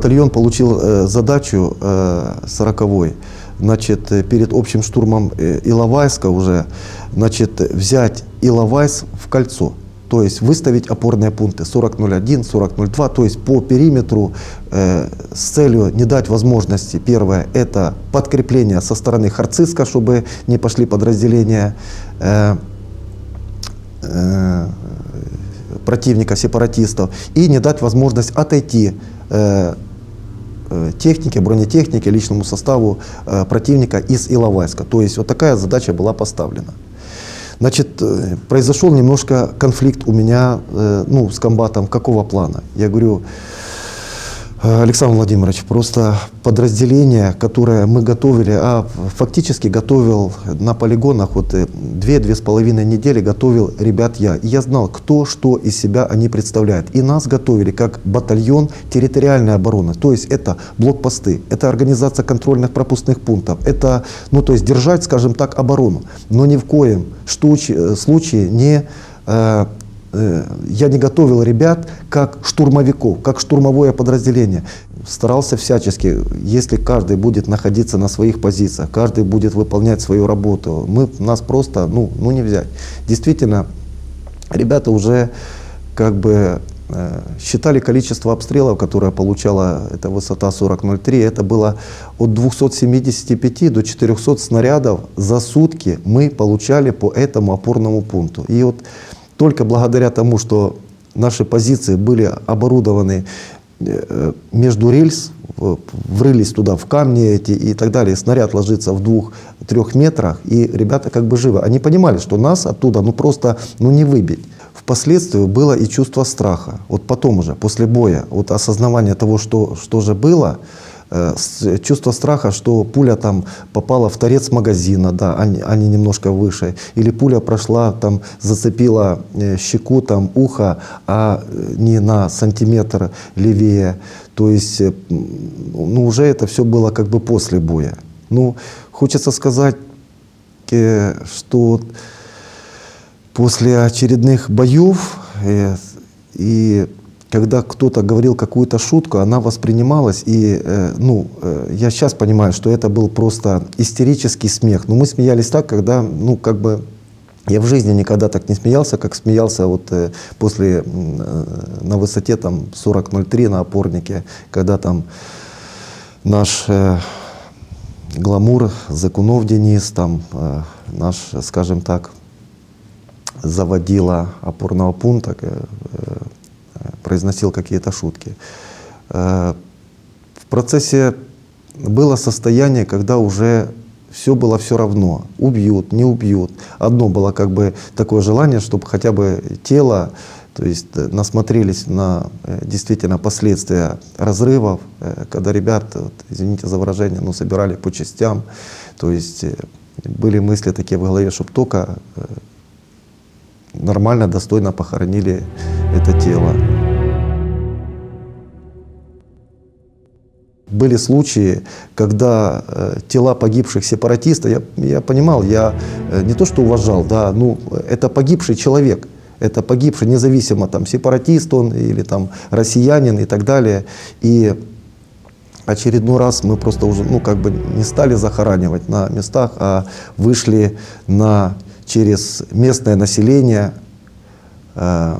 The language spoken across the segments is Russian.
Батальон получил э, задачу э, 40 значит, э, перед общим штурмом э, Иловайска уже, значит, взять Иловайс в кольцо. То есть выставить опорные пункты 40.01, 40.02, то есть по периметру э, с целью не дать возможности, первое, это подкрепление со стороны Харциска, чтобы не пошли подразделения э, э, противника, сепаратистов, и не дать возможность отойти э, э, технике, бронетехнике, личному составу э, противника из Иловайска. То есть вот такая задача была поставлена. Значит, э, произошел немножко конфликт у меня ну, с комбатом какого плана. Я говорю, Александр Владимирович, просто подразделение, которое мы готовили, а фактически готовил на полигонах вот э, две-две с половиной недели готовил ребят я. И я знал, кто что из себя они представляют. И нас готовили как батальон территориальной обороны. То есть это блокпосты, это организация контрольных пропускных пунктов, это, ну то есть держать, скажем так, оборону. Но ни в коем э, случае не Э, я не готовил ребят как штурмовиков, как штурмовое подразделение. Старался всячески, если каждый будет находиться на своих позициях, каждый будет выполнять свою работу, мы, нас просто ну, ну не взять. Действительно, ребята уже как бы э, считали количество обстрелов, которое получала эта высота 40.03, это было от 275 до 400 снарядов за сутки мы получали по этому опорному пункту. И вот только благодаря тому, что наши позиции были оборудованы э, между рельс, врылись туда в камни эти и так далее, снаряд ложится в двух-трех метрах, и ребята как бы живы. Они понимали, что нас оттуда ну просто ну, не выбить. Впоследствии было и чувство страха. Вот потом уже, после боя, вот осознавание того, что, что же было, чувство страха, что пуля там попала в торец магазина, да, они, они немножко выше, или пуля прошла, там зацепила э, щеку, там ухо, а э, не на сантиметр левее. То есть, ну, уже это все было как бы после боя. Ну, хочется сказать, что после очередных боев и когда кто-то говорил какую-то шутку, она воспринималась, и э, ну, э, я сейчас понимаю, что это был просто истерический смех. Но мы смеялись так, когда, ну, как бы, я в жизни никогда так не смеялся, как смеялся вот э, после, э, на высоте там 40.03 на опорнике, когда там наш э, гламур, Закунов Денис, там э, наш, скажем так, заводила опорного пункта, э, произносил какие-то шутки. Э, в процессе было состояние, когда уже все было все равно. Убьют, не убьют. Одно было как бы такое желание, чтобы хотя бы тело, то есть э, насмотрелись на э, действительно последствия разрывов, когда ребят, вот, извините за выражение, ну, собирали по частям. То есть были мысли такие в голове, чтобы только нормально, достойно похоронили это тело. Были случаи, когда э, тела погибших сепаратистов, я, я понимал, я э, не то что уважал, да, ну, это погибший человек, это погибший, независимо, там, сепаратист он или там россиянин и так далее. И очередной раз мы просто уже, ну, как бы не стали захоранивать на местах, а вышли на, через местное население, э,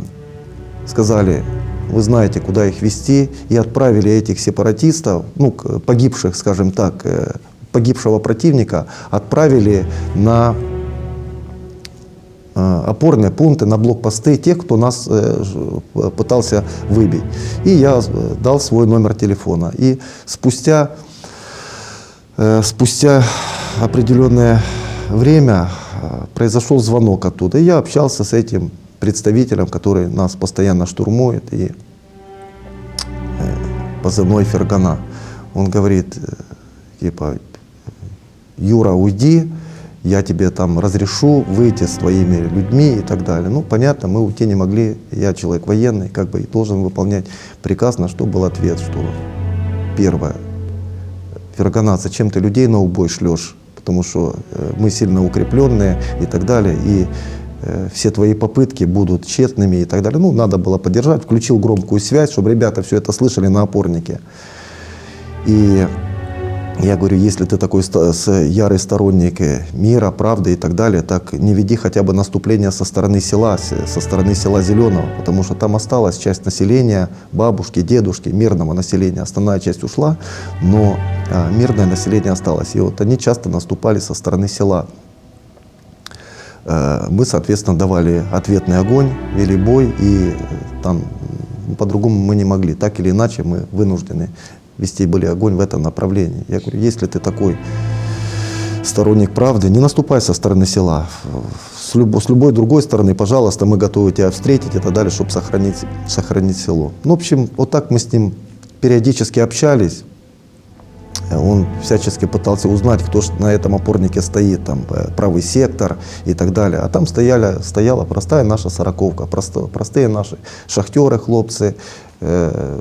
сказали, вы знаете, куда их вести, и отправили этих сепаратистов, ну, погибших, скажем так, э, погибшего противника, отправили на э, опорные пункты, на блокпосты тех, кто нас пытался выбить. И я дал свой номер телефона. И спустя, спустя определенное время произошел звонок оттуда. И я общался с этим представителем, который нас постоянно штурмует, и э, позывной Фергана. Он говорит, э, типа, Юра, уйди, я тебе там разрешу выйти с твоими людьми и так далее. Ну, понятно, мы уйти не могли, я человек военный, как бы и должен выполнять приказ, на что был ответ, что первое, Фергана, зачем ты людей на убой шлешь, потому что э, мы сильно укрепленные и так далее, и Э, все твои попытки будут тщетными и так далее. Ну, надо было поддержать. Включил громкую связь, чтобы ребята все это слышали на опорнике. И я говорю, если ты такой ярый сторонник э, мира, правды и так далее, так не веди хотя бы наступление со стороны села, со стороны села Зеленого, потому что там осталась часть населения, бабушки, дедушки, мирного населения. Основная часть ушла, но а, мирное население осталось. И вот они часто наступали со стороны села. Э, Мы, соответственно, давали ответный огонь, вели бой, и э, там по-другому мы не могли. Так или иначе мы вынуждены вести были огонь в этом направлении. Я говорю, если ты такой сторонник правды, не наступай со стороны села. С, любо- с любой другой стороны, пожалуйста, мы готовы тебя встретить и так далее, чтобы сохранить, сохранить село. Ну, в общем, вот так мы с ним периодически общались. Он всячески пытался узнать, кто на этом опорнике стоит, там, э, правый сектор и так далее. А там стояли, стояла простая наша сороковка, просто, простые наши шахтеры, хлопцы, э,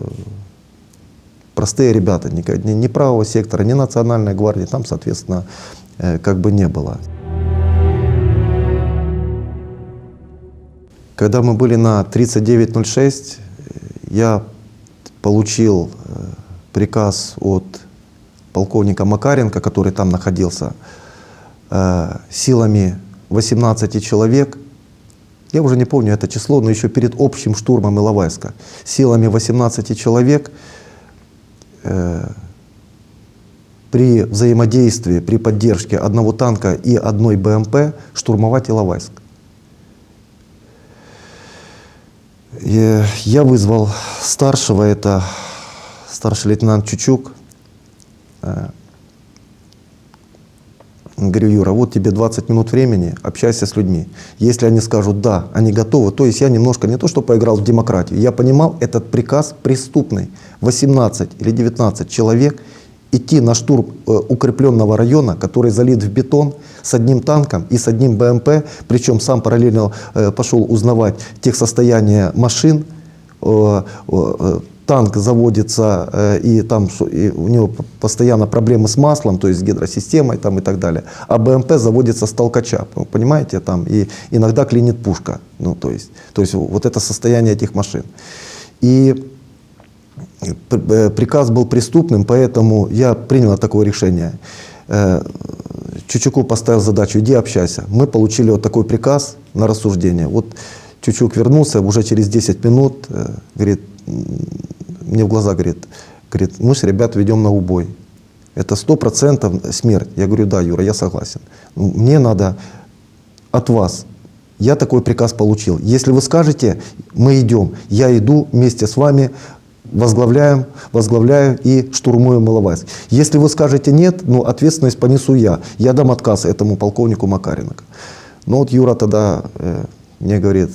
простые ребята, ни, ни, ни правого сектора, ни национальной гвардии, там, соответственно, э, как бы не было. Когда мы были на 3906, э, я получил э, приказ от полковника Макаренко, который там находился, э, силами 18 человек, я уже не помню это число, но еще перед общим штурмом Иловайска, силами 18 человек при взаимодействии, при поддержке одного танка и одной БМП штурмовать Иловайск. И Я вызвал старшего, это старший лейтенант Чучук. Говорю, Юра, вот тебе 20 минут времени, общайся с людьми. Если они скажут «да», они готовы, то есть я немножко не то, что поиграл в демократию, я понимал, этот приказ преступный. 18 или 19 человек идти на штурм э, укрепленного района, который залит в бетон с одним танком и с одним БМП, причем сам параллельно э, пошел узнавать тех состояния машин, э, танк заводится, э, и там и у него постоянно проблемы с маслом, то есть с гидросистемой там, и так далее. А БМП заводится с толкача, понимаете, там, и иногда клинит пушка. Ну, то, есть, то есть вот это состояние этих машин. И п- э, приказ был преступным, поэтому я принял такое решение. Э, Чучуку поставил задачу, иди общайся. Мы получили вот такой приказ на рассуждение. Вот Чучук вернулся уже через 10 минут, э, говорит, мне в глаза говорит, говорит, мы с ребят ведем на убой. Это сто процентов смерть. Я говорю, да, Юра, я согласен. Мне надо от вас. Я такой приказ получил. Если вы скажете, мы идем, я иду вместе с вами, возглавляем, возглавляю и штурмуем Иловайск. Если вы скажете нет, ну, ответственность понесу я. Я дам отказ этому полковнику Макаренко. Ну вот Юра тогда э, мне говорит,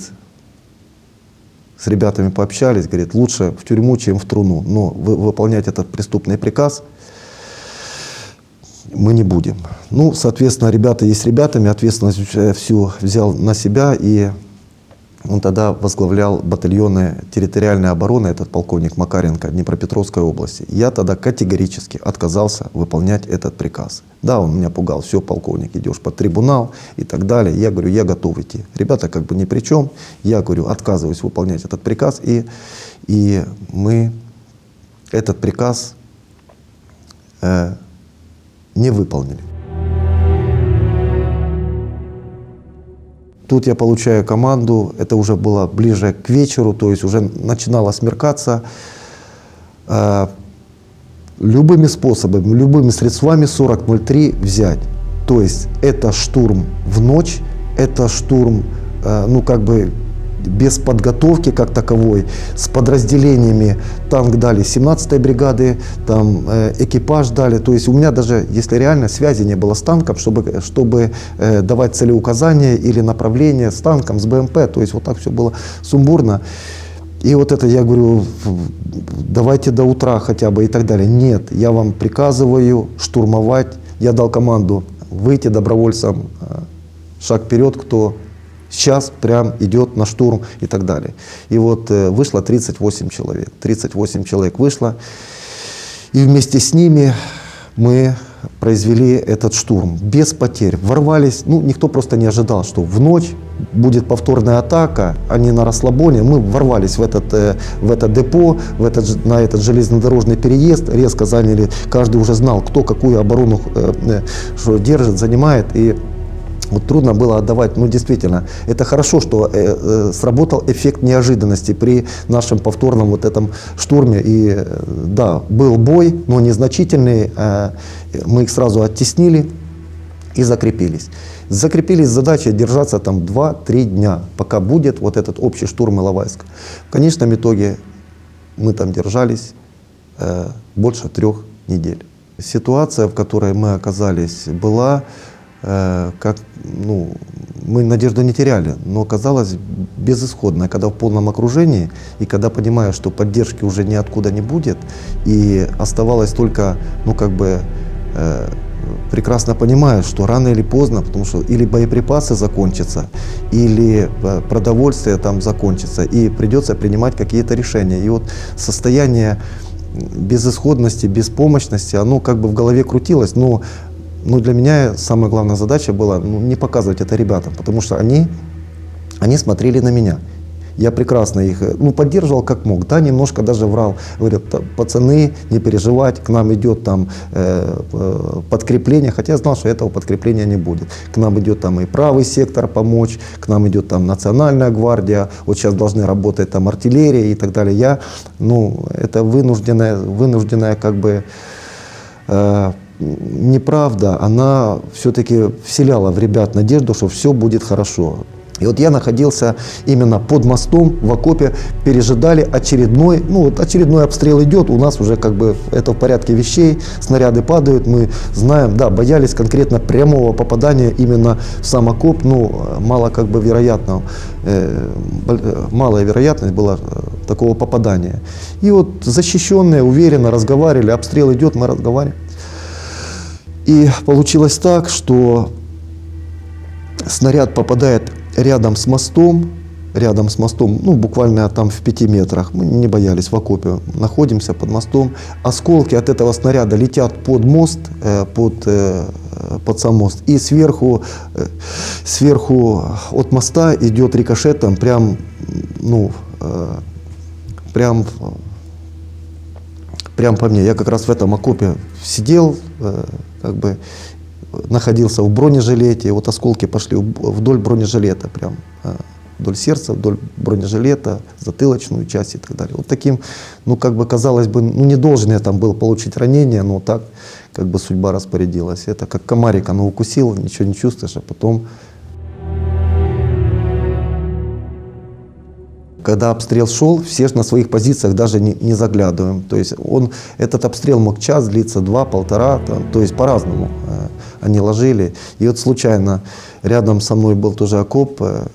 с ребятами пообщались, говорит, лучше в тюрьму, чем в труну. Но вы, выполнять этот преступный приказ мы не будем. Ну, соответственно, ребята есть ребятами, ответственность всю взял на себя, и он тогда возглавлял батальоны территориальной обороны, этот полковник Макаренко, Днепропетровской области. Я тогда категорически отказался выполнять этот приказ. Да, он меня пугал, все, полковник, идешь под трибунал и так далее. Я говорю, я готов идти. Ребята как бы ни при чем. Я говорю, отказываюсь выполнять этот приказ, и, и мы этот приказ э, не выполнили. Тут я получаю команду, это уже было ближе к вечеру, то есть уже начинало смеркаться. Э, Любыми способами, любыми средствами 40.03 взять. То есть это штурм в ночь, это штурм, э, ну как бы без подготовки как таковой, с подразделениями танк дали 17-й бригады, там э, экипаж дали. То есть у меня даже, если реально, связи не было с танком, чтобы, чтобы э, давать целеуказания или направления с танком, с БМП. То есть вот так все было сумбурно. И вот это я говорю, давайте до утра хотя бы и так далее. Нет, я вам приказываю штурмовать. Я дал команду выйти добровольцам, э, шаг вперед, кто сейчас прям идет на штурм и так далее. И вот э, вышло 38 человек. 38 человек вышло. И вместе с ними мы произвели этот штурм без потерь. Ворвались, ну, никто просто не ожидал, что в ночь будет повторная атака, они на расслабоне. Мы ворвались в этот, э, в это депо, в этот, на этот железнодорожный переезд, резко заняли, каждый уже знал, кто какую оборону э, что держит, занимает. И вот трудно было отдавать, ну действительно, это хорошо, что э, э, сработал эффект неожиданности при нашем повторном вот этом штурме. И э, да, был бой, но незначительный, э, мы их сразу оттеснили и закрепились. Закрепились с задачей держаться там 2-3 дня, пока будет вот этот общий штурм Иловайска. В конечном итоге мы там держались э, больше трех недель. Ситуация, в которой мы оказались, была как, ну, мы надежду не теряли, но казалось безысходной, когда в полном окружении и когда понимаешь, что поддержки уже ниоткуда не будет, и оставалось только, ну, как бы, э, прекрасно понимаешь, что рано или поздно, потому что или боеприпасы закончатся, или э, продовольствие там закончится, и придется принимать какие-то решения. И вот состояние безысходности, беспомощности, оно как бы в голове крутилось, но ну, для меня самая главная задача была ну, не показывать это ребятам, потому что они, они смотрели на меня. Я прекрасно их э, ну, поддерживал как мог. Да, немножко даже врал. Говорят, «Та- пацаны, не переживать, к нам идет там э, э, подкрепление. Хотя я знал, что этого подкрепления не будет. К нам идет там и правый сектор помочь, к нам идет там национальная гвардия, вот сейчас должны работать там артиллерия и так далее. Я, ну, это вынужденная, вынужденная как бы э, неправда, она все-таки вселяла в ребят надежду, что все будет хорошо. И вот я находился именно под мостом в окопе, пережидали очередной, ну вот очередной обстрел идет, у нас уже как бы это в порядке вещей, снаряды падают, мы знаем, да, боялись конкретно прямого попадания именно в сам окоп, ну мало как бы вероятно, э, э, малая вероятность была э, такого попадания. И вот защищенные, уверенно разговаривали, обстрел идет, мы разговариваем. И получилось так, что снаряд попадает рядом с мостом, рядом с мостом, ну буквально там в пяти метрах, мы не боялись в окопе, находимся под мостом, осколки от этого снаряда летят под мост, э, под, э, под сам мост, и сверху, э, сверху от моста идет рикошетом прям, ну, прям прям по мне. Я как раз в этом окопе сидел, как бы находился в бронежилете, вот осколки пошли вдоль бронежилета, прям э, вдоль сердца, вдоль бронежилета, затылочную часть и так далее. Вот таким, ну как бы казалось бы, ну не должен я там был получить ранение, но так как бы судьба распорядилась. Это как комарик, оно укусило, ничего не чувствуешь, а потом когда обстрел шел, все на своих позициях даже не, не заглядываем. То есть он, этот обстрел мог час длиться, два, полтора, там, то есть по-разному э, они ложили. И вот случайно рядом со мной был тоже окоп, э,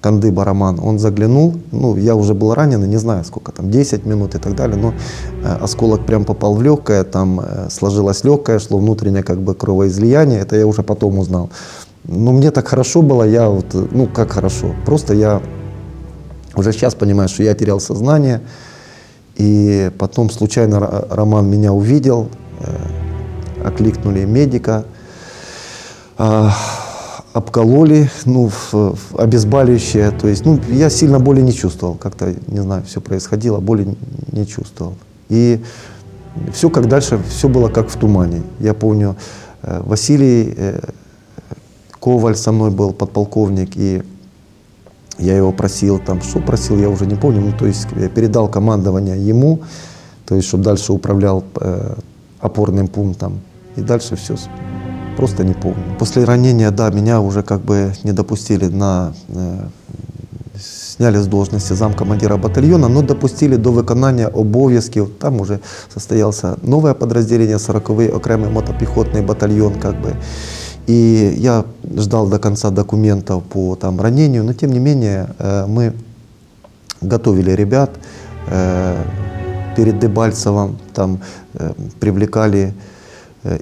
Кандыба Роман, он заглянул, ну, я уже был ранен, не знаю сколько там, 10 минут и так далее, но э, осколок прям попал в легкое, там э, сложилось легкое, шло внутреннее как бы кровоизлияние, это я уже потом узнал. Но мне так хорошо было, я вот, э, ну как хорошо, просто я уже сейчас понимаю, что я терял сознание. И потом случайно Ро- Роман меня увидел, э, окликнули медика, а, обкололи, ну, обезболивающее. То есть, ну, я сильно боли не чувствовал. Как-то, не знаю, все происходило, боли не чувствовал. И все как дальше, все было как в тумане. Я помню, э, Василий э, Коваль со мной был, подполковник, и я его просил, там, что просил, я уже не помню, ну, то есть я передал командование ему, то есть, чтобы дальше управлял э, опорным пунктом. И дальше все просто не помню. После ранения, да, меня уже как бы не допустили на... э, сняли с должности замкомандира батальйона, но допустили до виконання обов'язків. Там уже состоялся новое подразделение, 40-й окремый мотопехотный батальон, как бы. И я ждал до конца документов по там, ранению, но тем не менее э, мы готовили ребят э, перед Дебальцевым, там э, привлекали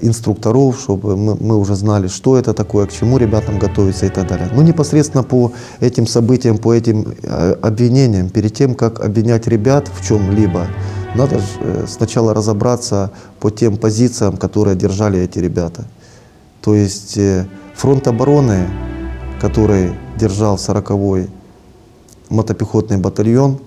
инструкторов, чтобы мы, мы уже знали, что это такое, к чему ребятам готовиться и так далее. Но непосредственно по этим событиям, по этим обвинениям, перед тем, как обвинять ребят в чем-либо, надо сначала разобраться по тем позициям, которые держали эти ребята. То есть э, фронт обороны, который держал 40-й мотопехотный батальон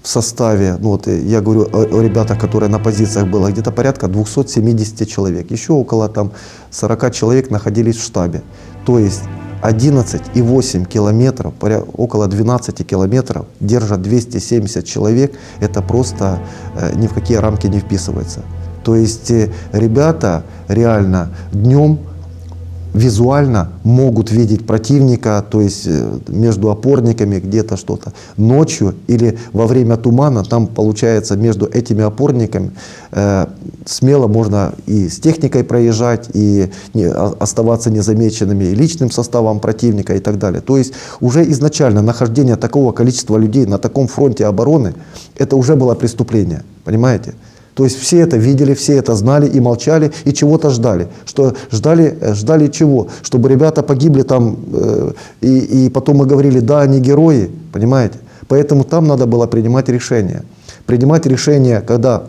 в составе, ну вот э, я говорю о, о ребятах, которые на позициях было, где-то порядка 270 человек. Еще около там 40 человек находились в штабе. То есть 11,8 километров, около 12 километров держат 270 человек, это просто э, ни в какие рамки не вписывается. То есть э, ребята реально днем визуально могут видеть противника, то есть э, между опорниками где-то что-то. Ночью или во время тумана там получается между этими опорниками э, смело можно и с техникой проезжать, и не, оставаться незамеченными и личным составом противника и так далее. То есть уже изначально нахождение такого количества людей на таком фронте обороны, это уже было преступление, понимаете? То есть все это видели, все это знали и молчали, и чего-то ждали. Что ждали, э, ждали чего? Чтобы ребята погибли там, э, и, и потом мы говорили, да, они герои, понимаете? Поэтому там надо было принимать решение. Принимать решение, когда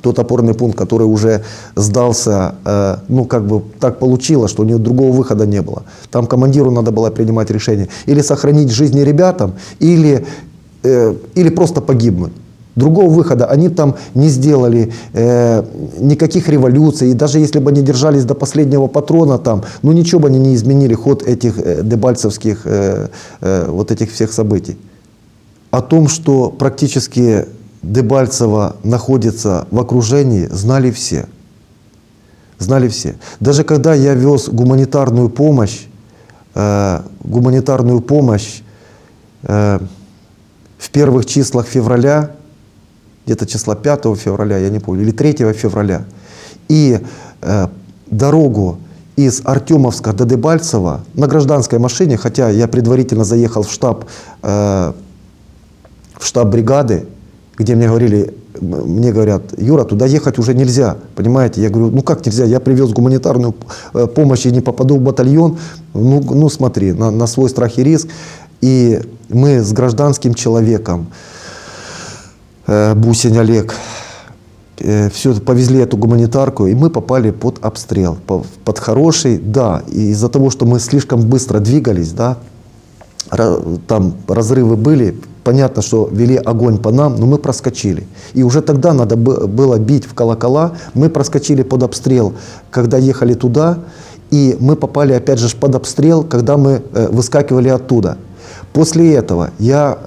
тот опорный пункт, который уже сдался, э, ну как бы так получилось, что у него другого выхода не было. Там командиру надо было принимать решение. Или сохранить жизни ребятам, или, э, или просто погибнуть. Другого выхода они там не сделали э, никаких революций. И даже если бы они держались до последнего патрона там, ну ничего бы они не изменили ход этих э, дебальцевских э, э, вот этих всех событий. О том, что практически Дебальцево находится в окружении, знали все. Знали все. Даже когда я вез гуманитарную помощь, э, гуманитарную помощь э, в первых числах февраля, где-то числа 5 февраля, я не помню, или 3 февраля. И э, дорогу из Артемовска до Дебальцева на гражданской машине, хотя я предварительно заехал в штаб, э, в штаб бригады, где мне говорили, мне говорят, Юра, туда ехать уже нельзя, понимаете? Я говорю, ну как нельзя, я привез гуманитарную э, помощь и не попаду в батальон. Ну, ну смотри, на, на свой страх и риск. И мы с гражданским человеком, Бусин Олег, э, все повезли эту гуманитарку, и мы попали под обстрел, под хороший, да, из-за того, что мы слишком быстро двигались, да, там разрывы были, понятно, что вели огонь по нам, но мы проскочили. И уже тогда надо было бить в колокола, мы проскочили под обстрел, когда ехали туда, и мы попали опять же под обстрел, когда мы э, выскакивали оттуда. После этого я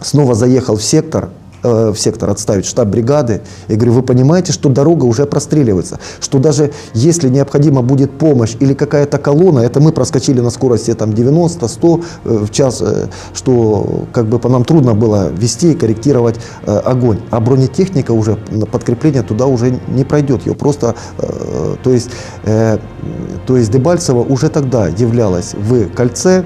снова заехал в сектор, э, в сектор отставить штаб бригады. И говорю, вы понимаете, что дорога уже простреливается, что даже если необходима будет помощь или какая-то колонна, это мы проскочили на скорости там 90-100 э, в час, э, что как бы по нам трудно было вести и корректировать огонь. А бронетехника уже, подкрепление туда уже не пройдет. Ее просто, то есть, то есть Дебальцево уже тогда являлась в кольце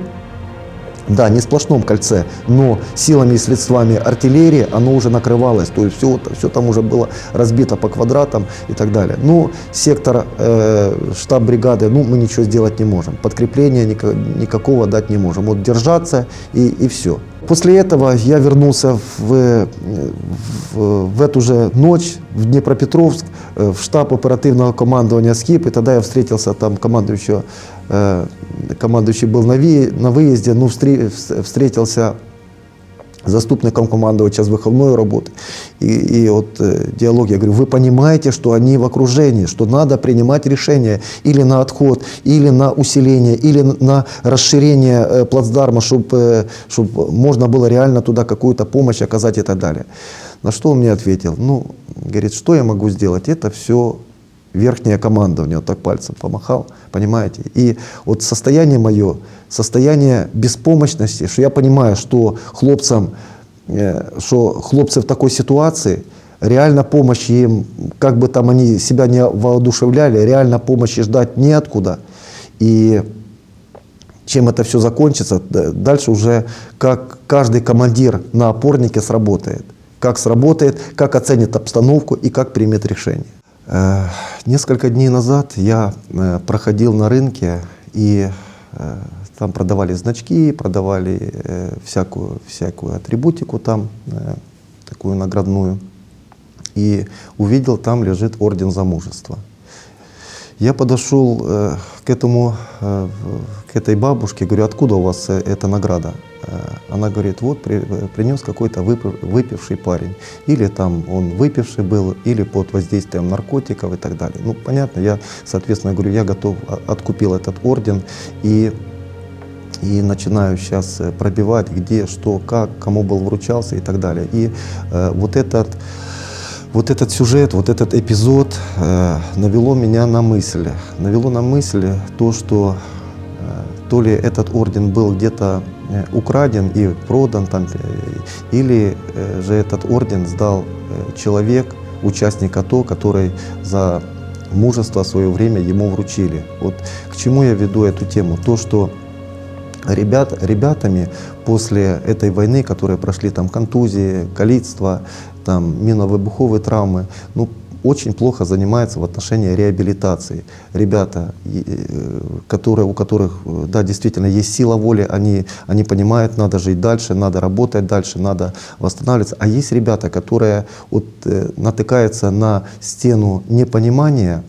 да, не сплошном кольце, но силами и средствами артиллерии оно уже накрывалось, то есть все, все там уже было разбито по квадратам и так далее. Но сектор, э, штаб бригады, ну мы ничего сделать не можем, подкрепления никакого дать не можем, вот держаться и, и все. После этого я вернулся в, в, в эту же ночь в Днепропетровск, э, в штаб оперативного командования СКИП, и тогда я встретился там командующего Э, командующий был на, на выезде, ну, встретился заступником командовача с выходной работы. И, и вот э, диалог, я говорю, вы понимаете, что они в окружении, что надо принимать решения или на отход, или на усиление, или на расширение э, плацдарма, чтобы э, чтоб можно было реально туда какую-то помощь оказать и так далее. На что он мне ответил, ну, говорит, что я могу сделать, это все верхняя командование, вот так пальцем помахал, понимаете? И вот состояние мое, состояние беспомощности, что я понимаю, что хлопцам, э, что хлопцы в такой ситуации, реально помощи им, как бы там они себя не воодушевляли, реально помощи ждать неоткуда. И чем это все закончится, дальше уже как каждый командир на опорнике сработает. Как сработает, как оценит обстановку и как примет решение. Э, несколько дней назад я э, проходил на рынке, и э, там продавали значки, продавали всякую, всякую атрибутику там, такую наградную, и увидел, там лежит орден за мужество. Я подошел к, этому, к этой бабушке, говорю, откуда у вас эта награда? Э, Она говорит, вот э, принес какой-то выпи- выпивший парень. Или там он выпивший был, или под воздействием наркотиков и так далее. Ну, понятно, я, соответственно, говорю, я готов, а- откупил этот орден и и начинаю сейчас э, пробивать, где, что, как, кому был вручался и так далее. И э, вот этот вот этот сюжет, вот этот эпизод э, навело меня на мысль. Навело на мысль то, что э, то ли этот орден был где-то украден и продан, там, э, или э, же этот орден сдал э, человек, участник АТО, который за мужество свое время ему вручили. Вот к чему я веду эту тему? То, что ребят, ребятами после этой войны, которые прошли там контузии, калицтво, там минно-выбуховые травмы, ну, очень плохо занимаются в отношении реабилитации. Ребята, э, которые, у которых, э, да, действительно есть сила воли, они, они понимают, надо жить дальше, надо работать дальше, надо восстанавливаться. А есть ребята, которые вот, э, натыкаются на стену непонимания,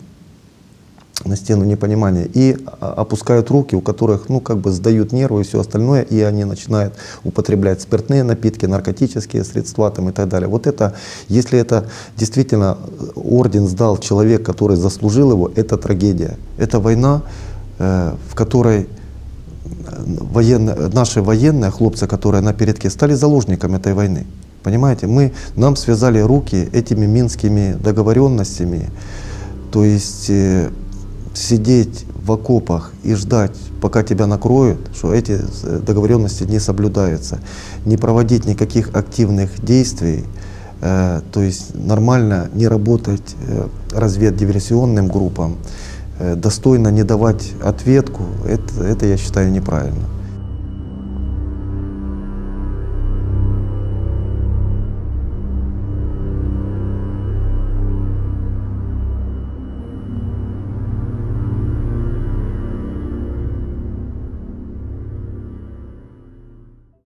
на стену непонимания и а, опускают руки, у которых, ну, как бы сдают нервы и все остальное, и они начинают употреблять спиртные напитки, наркотические средства там, и так далее. Вот это, если это действительно э, орден сдал человек, который заслужил его, это трагедия. Это война, э, в которой военные, наши военные, хлопцы, которые на передке, стали заложниками этой войны. Понимаете, мы, нам связали руки этими минскими договоренностями. То есть э, сидеть в окопах и ждать, пока тебя накроют, что эти э, договоренности не соблюдаются, не проводить никаких активных действий, э, то есть нормально не работать э, разведдиверсионным группам, э, достойно не давать ответку, это, это я считаю неправильно.